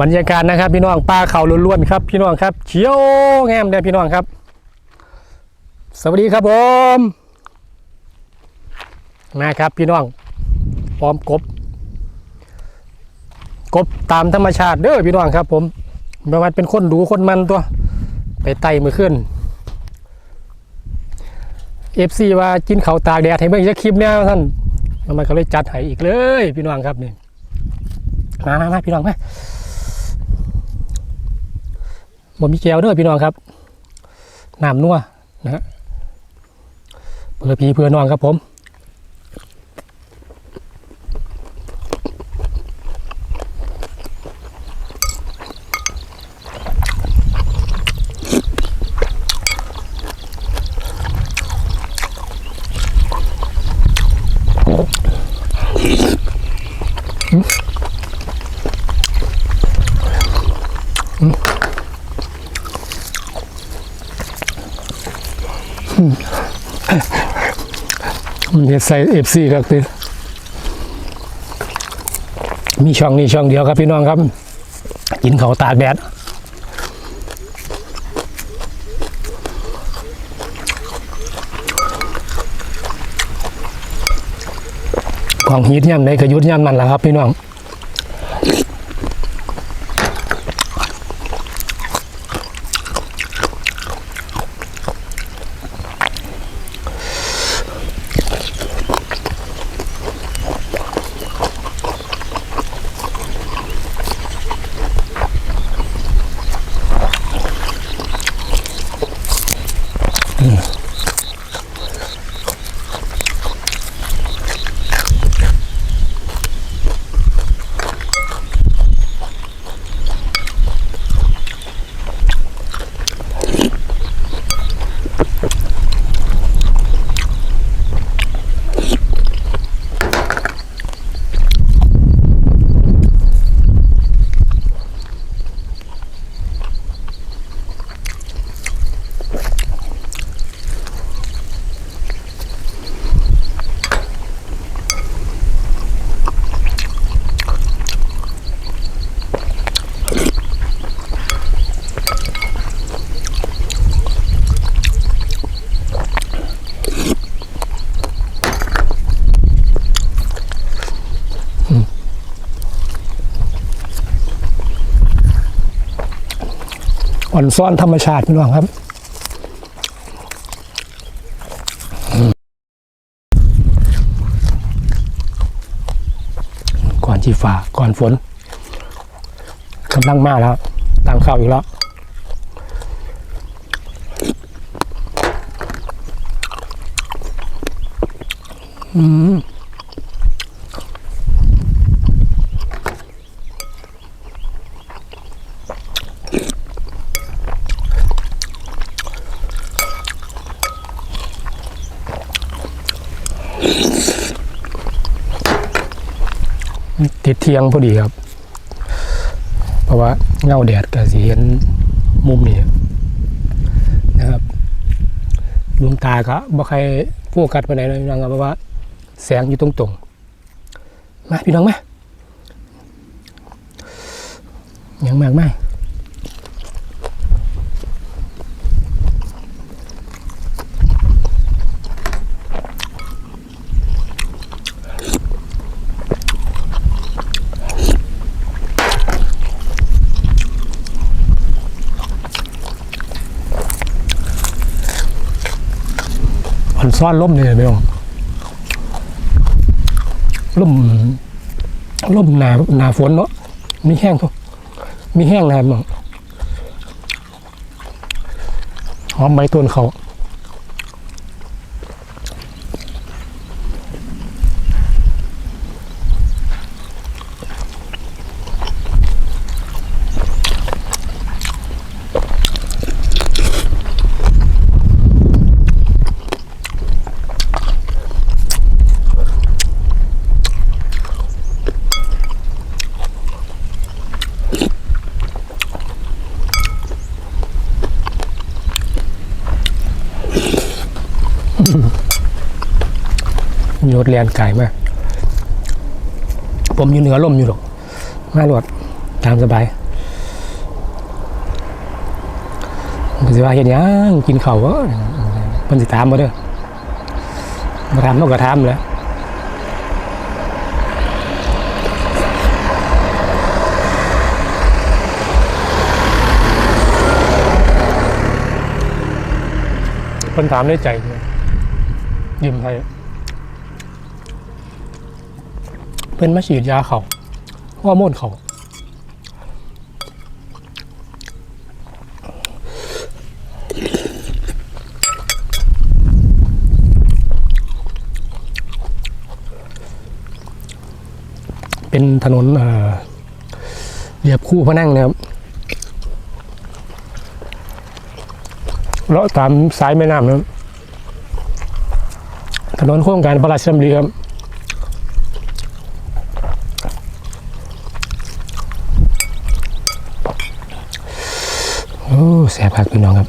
บรรยากาศนะครับ พี่น้องปลาเขาล้วนๆครับ พี่น้องครับเขียวแงามเลยพี่น้องครับ สวัสดีครับผมมาครับพี่น้องพร้อมกบ กบตามธรรมชาติเด้อพี่น้องครับ ผมประมาณเป็นคนดูคนมันตัว ไปไต่มือขึ้นเอฟซีว่ากินเขาตากแดดให้เบิ่งจะคลิปเนี่ยท่านมันก็เลยจัดให้อีกเลย พี่น้องครับนี่มามามาพี่น้องมา บ่มีแก้วเด้อพี่น้องครับน้ำนัวนะฮะเพื่อพี่เพื่อน้องครับผมมั นจะใส่เอฟซีครับคือมีช่องนี้ช่องเดียวครับพี่น้องครับ กินเขาตากแดดของฮีทย่ำในกระยุทย่ำมันแหละครับพี่น้อง อ่อนซ่อนธรรมชาติพี่น้องครับก่อนที่ฝ่าก่อนฝนกำลังมาแล้ว ตามข่าวอีกแล้วอืม ติดเทียงพอดีครับ เพราะว่าเงาแดดกับสีเห็นมุมนี้นะครับดวงตาก็บ่ใครโฟกัสไปไหนเลยพี่น้องครับเพราะว่า แสงอยู่ตรงๆมาพี่น้องมายังมากไหมาก ซ่อนล่มเนี่ยพี่น้องล่มล่มหนาหนาฝนเนาะมีแห้งทุกมีแห้งนะครับมึงหอมใบต้นเขา รถเลียนไก่มาก ผมอยู่เหนือลมอยู่หรอก มาหลวดตามสบายมันสิว่าเห็นยังกินเข่าก็มันสิถามมาเด้อมาถามนอกกระทำแล้วคนถามได้ใจยิ้มให้ พิ่นมาฉีดยาเขาฮอร์โมนเขาเป็นถนนเอ่อเรียบคู่พระนั่งนะครับเลาะตามสายแม่น้ำนะถนนโครงการพระราชดำริครับ อ้แสบคักพี่น้องครับ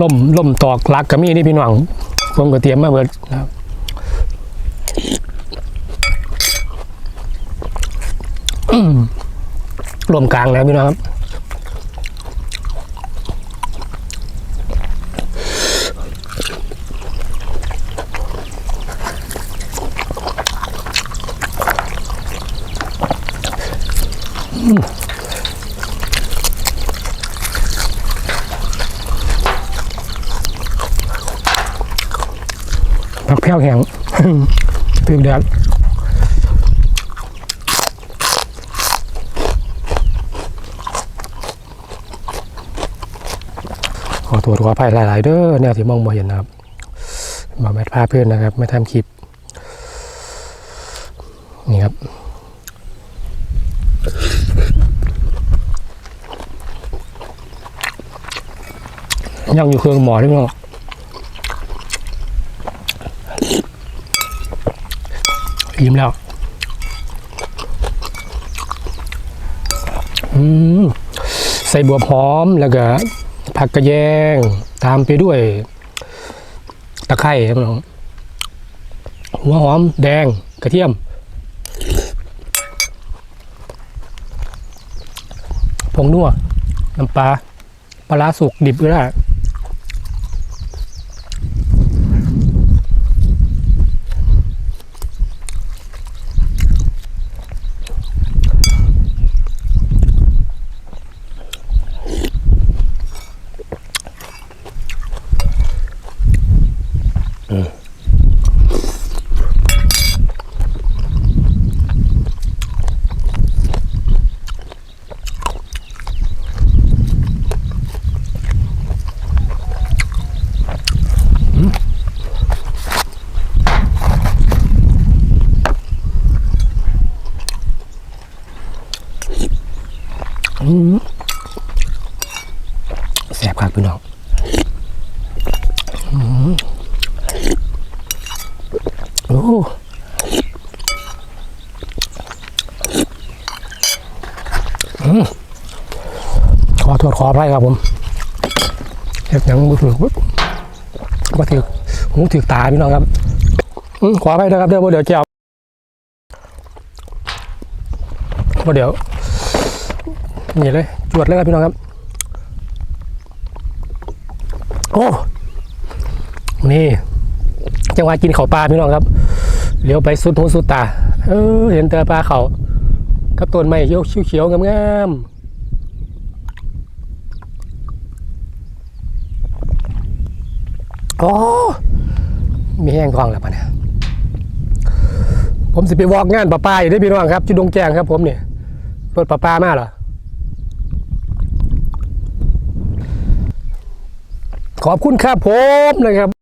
ล่มล่มตอกลักก็มีนี่พี่น้องผมก็เตรียมมาเบิดนะครับอืมลมกลางแล้วพี่น้องครับ ผักแพ้วแห้งตึกแดดขอโทษขออภัยหลาย ๆ เด้อแนวที่มองบ่เห็นนะครับบอกแม่พาเพื่อนนะครับ ไม่ทำคลิป นี่ครับยังอยู่เครื่องหมอที่มั้ง อิ่มแล้ว อืม ใส่บวบหอมแล้วก็ผักกระแยง ตามไปด้วยตะไคร้ครับน้องหัวหอมแดงกระเทียมผงนัวน้ำปลาปลาร้าสุกดิบก็ได้ แสบครับพี่น้องโอ้อืมขอโทษขออภัยครับผมเห็บยังมือถือปุ๊บมาถือหูถือตาพี่น้องครับขออภัยนะครับเดี๋ยวเดี๋ยวเจ้าเดี๋ยว นี่เลย จวดเลยครับพี่น้องครับ โอ้นี่จังหวะกินเขาปลาพี่น้องครับเลี้ยวไปสุดหูสุดตา เออ เห็นแต่ปลาเขากับต้นไม้เขียวเขียวงามๆโอ้มีแห้งกองแล้วปะเนี่ย ผมสิไปวอกงานปลาปลาอยู่ได้พี่น้องครับจุดดงแจงครับผมเนี่ยเปิดปลาปลามาเหรอ ขอบคุณครับผมนะครับ